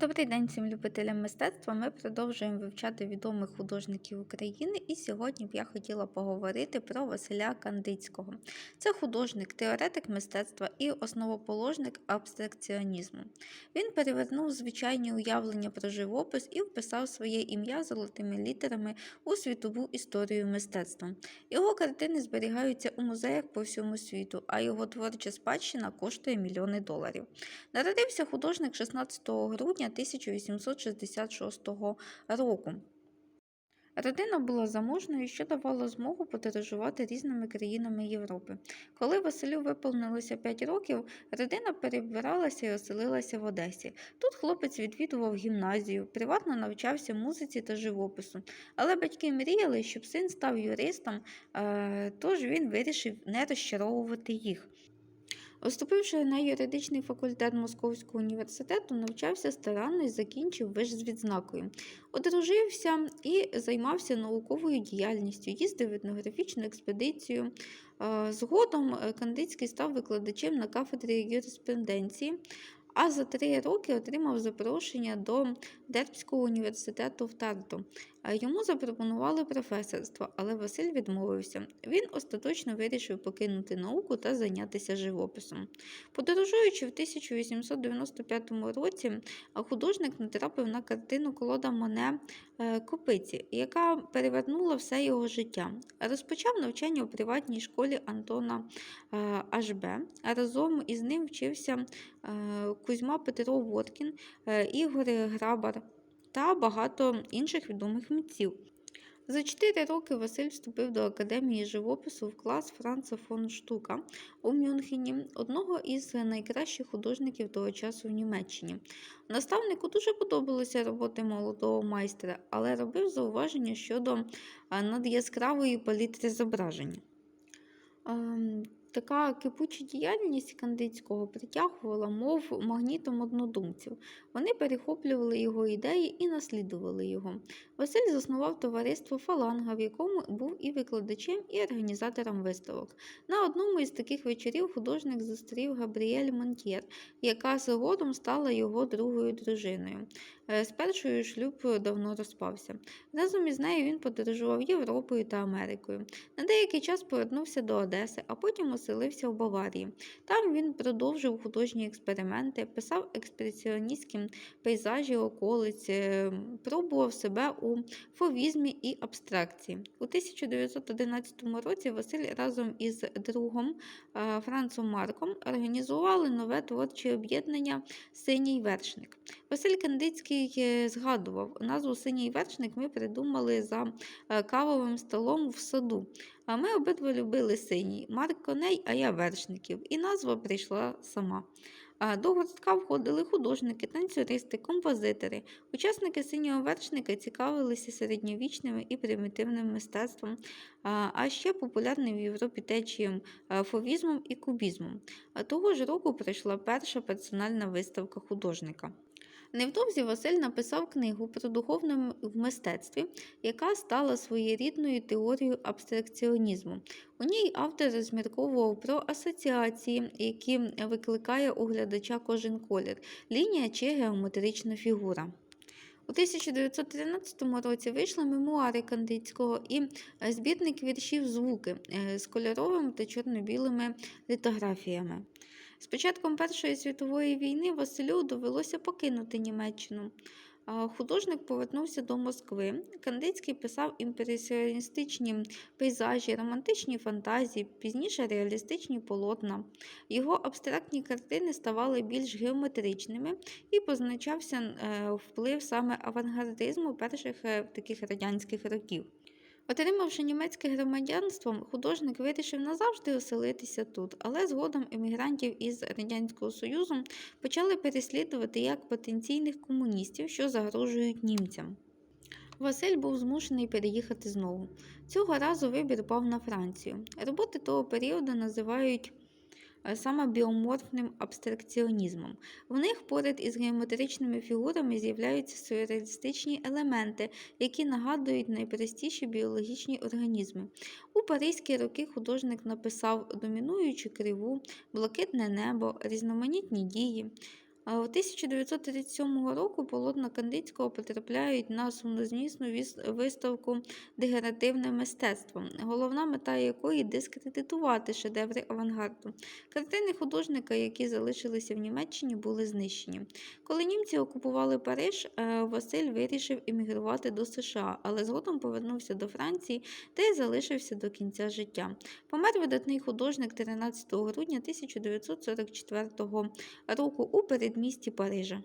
Добрий день всім любителям мистецтва. Ми продовжуємо вивчати відомих художників України, і сьогодні б я хотіла поговорити про Василя Кандицького. Це художник, теоретик мистецтва і основоположник абстракціонізму. Він перевернув звичайні уявлення про живопис і вписав своє ім'я золотими літерами у світову історію мистецтва. Його картини зберігаються у музеях по всьому світу, а його творча спадщина коштує мільйони доларів. Народився художник 16 грудня 1866 року. Родина була заможною, що давало змогу подорожувати різними країнами Європи. Коли Василю виповнилося 5 років, родина перебиралася і оселилася в Одесі. Тут хлопець відвідував гімназію, приватно навчався музиці та живопису. Але батьки мріяли, щоб син став юристом, е, тож він вирішив не розчаровувати їх. Вступивши на юридичний факультет Московського університету, навчався старанно і закінчив виш з відзнакою. Одружився і займався науковою діяльністю, їздив в етнографічну експедицію. Е, Згодом е, Кандицький став викладачем на кафедрі юриспруденції, а за три роки отримав запрошення до Дербського університету в Тарту. Йому запропонували професорство, але Василь відмовився. Він остаточно вирішив покинути науку та зайнятися живописом. Подорожуючи в 1895 році, художник натрапив на картину Колода Моне Копиці, яка перевернула все його життя. Розпочав навчання у приватній школі Антона е, Ашбе. Разом із ним вчився е, Кузьма Петро Воткін, е, Ігор Грабар та багато інших відомих митців. За чотири роки Василь вступив до Академії живопису в клас Франца фон Штука у Мюнхені, одного із найкращих художників того часу в Німеччині. Наставнику дуже подобалися роботи молодого майстра, але робив зауваження щодо надяскравої палітри зображення. Така кипуча діяльність Кандицького притягувала, мов магнітом однодумців. Вони перехоплювали його ідеї і наслідували його. Василь заснував товариство Фаланга, в якому був і викладачем, і організатором виставок. На одному із таких вечорів художник зустрів Габріель Монтєр, яка згодом стала його другою дружиною. Е, З першою шлюб давно розпався. Разом із нею він подорожував Європою та Америкою. На деякий час повернувся до Одеси, а потім оселився в Баварії. Там він продовжив художні експерименти, писав експресіоністські пейзажі околиць, е, пробував себе у фовізмі і абстракції. У 1911 році Василь разом із другом е, Францом Марком організували нове творче об'єднання Синій вершник. Василь Кандицький е, згадував, назву Синій вершник ми придумали за е, кавовим столом в саду. А ми обидва любили синій. Марк коней, а я вершників. І назва прийшла сама. До гуртка входили художники, танцюристи, композитори. Учасники синього вершника цікавилися середньовічним і примітивним мистецтвом, а ще популярним в Європі течієм фовізмом і кубізмом. Того ж року прийшла перша персональна виставка художника. Невдовзі Василь написав книгу про духовне в мистецтві, яка стала своєрідною теорією абстракціонізму. У ній автор розмірковував про асоціації, які викликає у глядача кожен колір, лінія чи геометрична фігура. У 1913 році вийшли мемуари Кандицького і збірник віршів звуки е, з кольоровими та чорно-білими літографіями. З початком Першої світової війни Василю довелося покинути Німеччину. Художник повернувся до Москви. Кандицький писав імпресіоністичні пейзажі, романтичні фантазії, пізніше реалістичні полотна. Його абстрактні картини ставали більш геометричними і позначався е, вплив саме авангардизму перших е, таких радянських років. Отримавши німецьке громадянство, художник вирішив назавжди оселитися тут, але згодом емігрантів із Радянського Союзу почали переслідувати як потенційних комуністів, що загрожують німцям. Василь був змушений переїхати знову. Цього разу вибір пав на Францію. Роботи того періоду називають саме біоморфним абстракціонізмом. В них поряд із геометричними фігурами з'являються сюрреалістичні елементи, які нагадують найпростіші біологічні організми. У паризькі роки художник написав домінуючу криву, блакитне небо, різноманітні дії. А У 1937 року полотна Кандицького потрапляють на сумнозвісну віс- виставку Дегенеративне мистецтво, головна мета якої дискредитувати шедеври авангарду. Картини художника, які залишилися в Німеччині, були знищені. Коли німці окупували Париж, е, Василь вирішив емігрувати до США, але згодом повернувся до Франції, де й залишився до кінця життя. Помер видатний художник 13 грудня 1944 року у передмісті Парижа.